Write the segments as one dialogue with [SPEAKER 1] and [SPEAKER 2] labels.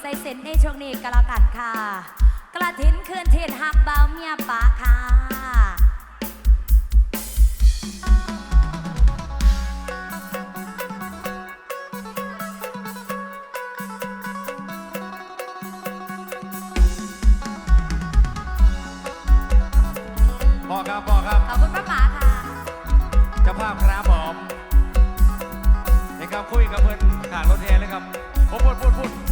[SPEAKER 1] ใส่เส้นในช่วงนี้ก็แล้กัดค่ะ
[SPEAKER 2] กระถินคืน
[SPEAKER 1] เทศฮักเบาเมียปะค่ะ
[SPEAKER 2] พอครับพอครับ
[SPEAKER 1] ขอบคุณ
[SPEAKER 2] พระ
[SPEAKER 1] ป๋าค่ะจะภาพครับผมเห็นครับคุยกับเพื่อนขางรถแทนเลยครับผมพูดพูดพูด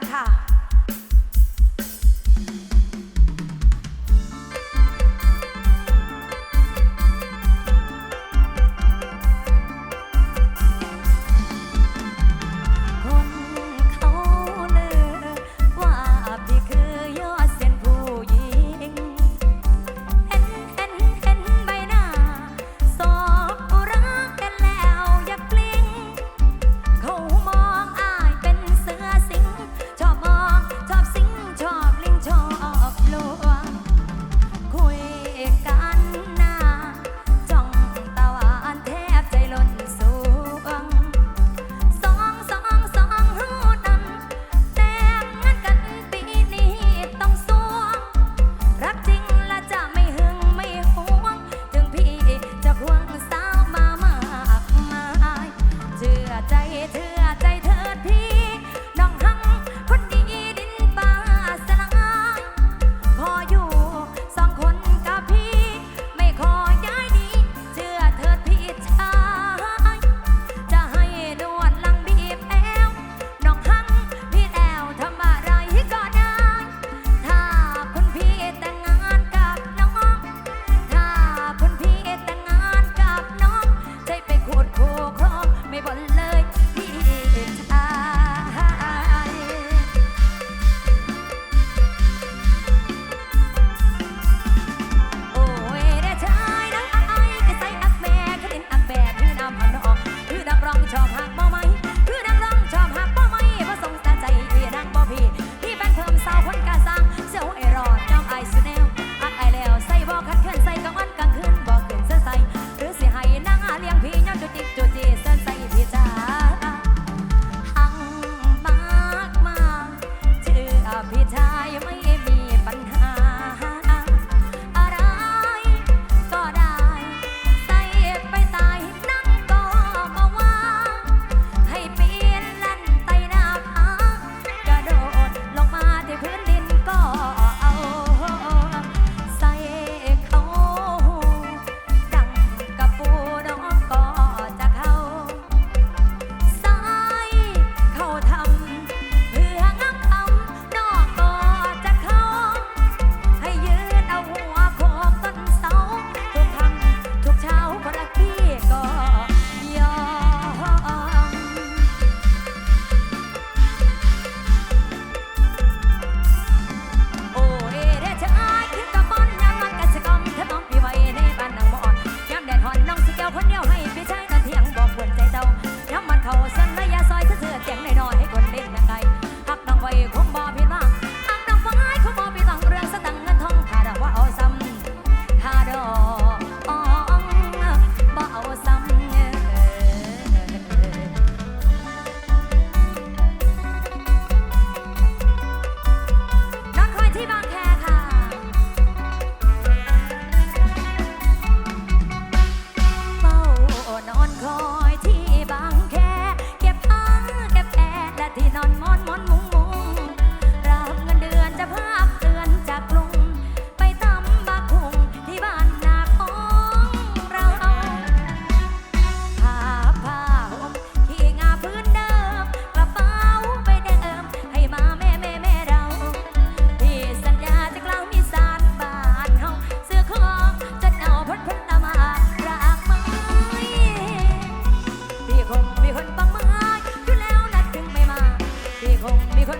[SPEAKER 1] 他。 มีค